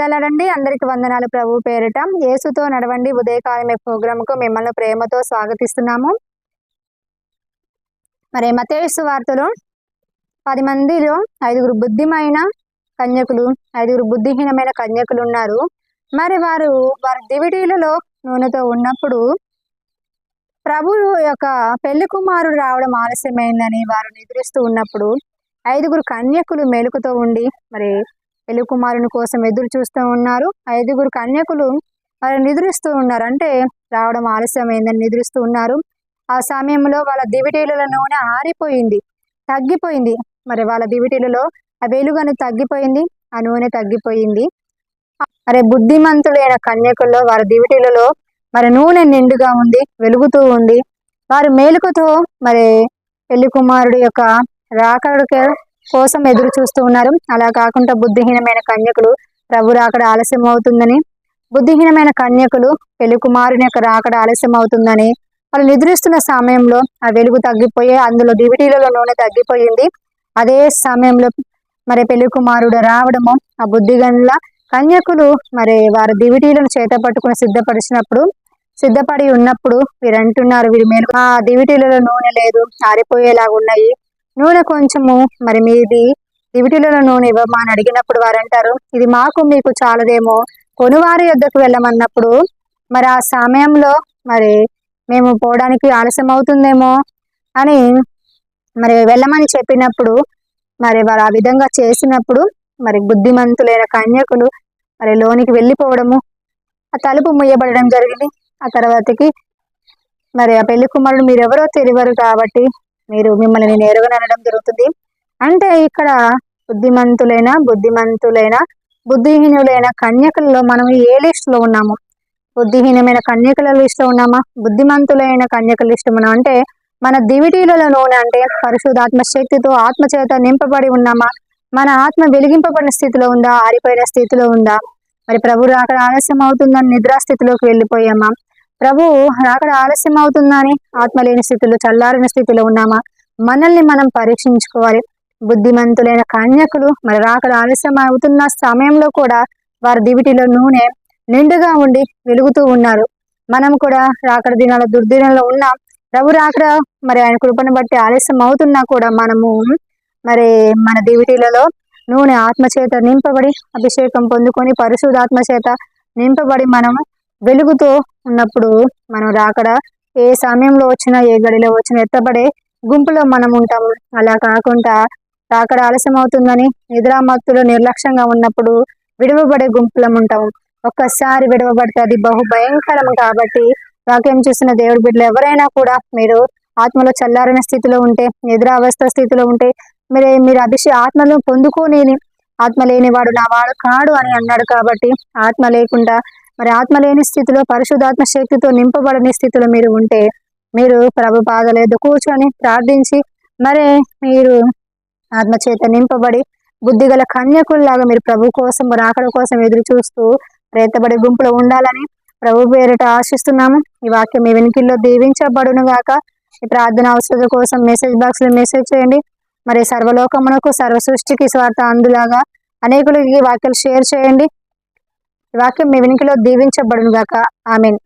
ప్రైజ్దలాడండి అందరికి వందనాలు ప్రభు పేరిట. యేసుతో నడవండి. ఉదయకాలమే ప్రోగ్రాంకు మిమ్మల్ని ప్రేమతో స్వాగతిస్తున్నాము. మరి మతేసు వార్తలో పది మందిలో ఐదుగురు బుద్ధిమైన కన్యకులు ఐదుగురు బుద్ధిహీనమైన కన్యకులు ఉన్నారు. మరి వారు వారి దివిడీలలో నూనెతో ఉన్నప్పుడు ప్రభు యొక్క పెళ్ళి కుమారుడు రావడం ఆలస్యమైందని వారు నిద్రిస్తూ ఉన్నప్పుడు ఐదుగురు కన్యకులు మెలుకుతో ఉండి మరి పెళ్ళి కుమారుని కోసం ఎదురు చూస్తూ ఉన్నారు. ఐదుగురు కన్యకులు వారు నిద్రిస్తూ ఉన్నారు. అంటే రావడం ఆలస్యమైందని నిద్రిస్తూ ఉన్నారు. ఆ సమయంలో వాళ్ళ దివిటీల నూనె ఆరిపోయింది. తగ్గిపోయింది. మరి వాళ్ళ దివిటీలలో ఆ వెలుగని తగ్గిపోయింది. ఆ నూనె తగ్గిపోయింది. మరి బుద్ధిమంతులైన కన్యకుల్లో వారి దివిటీలలో మరి నూనె నిండుగా ఉంది వెలుగుతూ ఉంది. వారు మేలుకతో మరి పెళ్ళి కుమారుడు యొక్క రాకడికి కోసం ఎదురు చూస్తూ ఉన్నారు. అలా కాకుండా బుద్ధిహీనమైన కన్యకులు ప్రభు రాకడ ఆలస్యం అవుతుందని బుద్ధిహీనమైన కన్యకులు పెళ్ళి కుమారుని యొక్క రాకడ ఆలస్యం అవుతుందని వాళ్ళు నిద్రిస్తున్న సమయంలో ఆ వెలుగు తగ్గిపోయి అందులో దివిటీలలో నూనె తగ్గిపోయింది. అదే సమయంలో మరి పెళ్ళి కుమారుడు రావడము ఆ బుద్ధిగనుల కన్యకులు మరి వారి దివిటీలను చేత పట్టుకుని సిద్ధపరిచినప్పుడు సిద్ధపడి ఉన్నప్పుడు వీరంటున్నారు వీరి మేలు ఆ దివిటీలలో నూనె లేదు ఆరిపోయేలాగా ఉన్నాయి నూనె కొంచెము మరి మీది దివిటీలలో నూనె ఇవ్వమా అని అడిగినప్పుడు వారు అంటారు ఇది మాకు మీకు చాలదేమో కొనువారి యొద్దకు వెళ్ళమన్నప్పుడు మరి ఆ సమయంలో మరి మేము పోవడానికి ఆలస్యం అవుతుందేమో అని మరి వెళ్ళమని చెప్పినప్పుడు మరి వారు ఆ విధంగా చేసినప్పుడు మరి బుద్ధిమంతులైన కన్యకులు మరి లోనికి వెళ్ళిపోవడము ఆ తలుపు ముయ్యబడడం జరిగింది. ఆ తర్వాతకి మరి ఆ పెళ్ళి కుమారుడు మీరు ఎవరో తెలియరు కాబట్టి మీరు మిమ్మల్ని నేను ఎరగనడం జరుగుతుంది. అంటే ఇక్కడ బుద్ధిమంతులైన బుద్ధిమంతులైన బుద్ధిహీనులైన కన్యకలలో మనం ఏ లిస్టులో ఉన్నాము? బుద్ధిహీనమైన కన్యకల లిస్టులో ఉన్నామా? బుద్ధిమంతులైన కన్యకల లిస్టు మనం అంటే మన దివిటీలలో నూనె అంటే పరిశుధాత్మ శక్తితో ఆత్మచేత నింపబడి ఉన్నామా? మన ఆత్మ వెలిగింపబడిన స్థితిలో ఉందా? ఆరిపోయిన స్థితిలో ఉందా? మరి ప్రభు రాకడ ఆలస్యం అవుతుందని నిద్రాస్థితిలోకి వెళ్ళిపోయామా? ప్రభు రాకడ ఆలస్యం అవుతుందని ఆత్మ లేని స్థితిలో చల్లారిన స్థితిలో ఉన్నామా? మనల్ని మనం పరీక్షించుకోవాలి. బుద్ధిమంతులైన కన్యకులు మరి రాకడ ఆలస్యం అవుతున్న సమయంలో కూడా వారి దివిటిలో నూనె నిండుగా ఉండి వెలుగుతూ ఉన్నారు. మనం కూడా రాకడ దినాల దుర్దినంలో ఉన్నాం. ప్రభు రాకడ మరి ఆయన కృపను బట్టి ఆలస్యం అవుతున్నా కూడా మనము మరి మన దివిటీలలో నూనె ఆత్మచేత నింపబడి అభిషేకం పొందుకొని పరిశుధాత్మ చేత నింపబడి మనం వెలుగుతో ఉన్నప్పుడు మనం రాకడ ఏ సమయంలో వచ్చినా ఏ గడిలో వచ్చినా ఎత్తబడే గుంపులో మనం ఉంటాము. అలా కాకుండా రాకడ ఆలస్యం అవుతుందని నిద్రామత్తులో నిర్లక్ష్యంగా ఉన్నప్పుడు విడవబడే గుంపులం ఉంటాము. ఒక్కసారి విడవబడితే అది బహు భయంకరం కాబట్టి వాక్యం చూసిన దేవుడి బిడ్డలు ఎవరైనా కూడా మీరు ఆత్మలో చల్లారిన స్థితిలో ఉంటే నిద్రావస్థ స్థితిలో ఉంటే మీరు మీరు అభిషే ఆత్మను పొందుకోలేని ఆత్మ లేనివాడు నా వాడు కాడు అని అన్నాడు కాబట్టి ఆత్మ లేకుండా మరి ఆత్మ లేని స్థితిలో పరిశుధాత్మ శక్తితో నింపబడని స్థితిలో మీరు ఉంటే మీరు ప్రభు పాదలేదు కూర్చొని ప్రార్థించి మరి మీరు ఆత్మచేత నింపబడి బుద్ధిగల కన్యకుల్లాగా మీరు ప్రభు కోసం రాకడ కోసం ఎదురు చూస్తూ ప్రేతబడి గుంపులో ఉండాలని ప్రభు పేరిట ఆశిస్తున్నాము. ఈ వాక్యం మీ వెనుకల్లో దీవించబడును గాక ఈ ప్రార్థన అవసరం కోసం మెసేజ్ బాక్స్లో మెసేజ్ చేయండి. మరి సర్వలోకమునకు సర్వ సృష్టికి స్వార్థ అందులాగా అనేకులకి వాక్యాలు షేర్ చేయండి. వాక్యం మీ వెనుకలో దీవించబడును గాక ఆమెన్.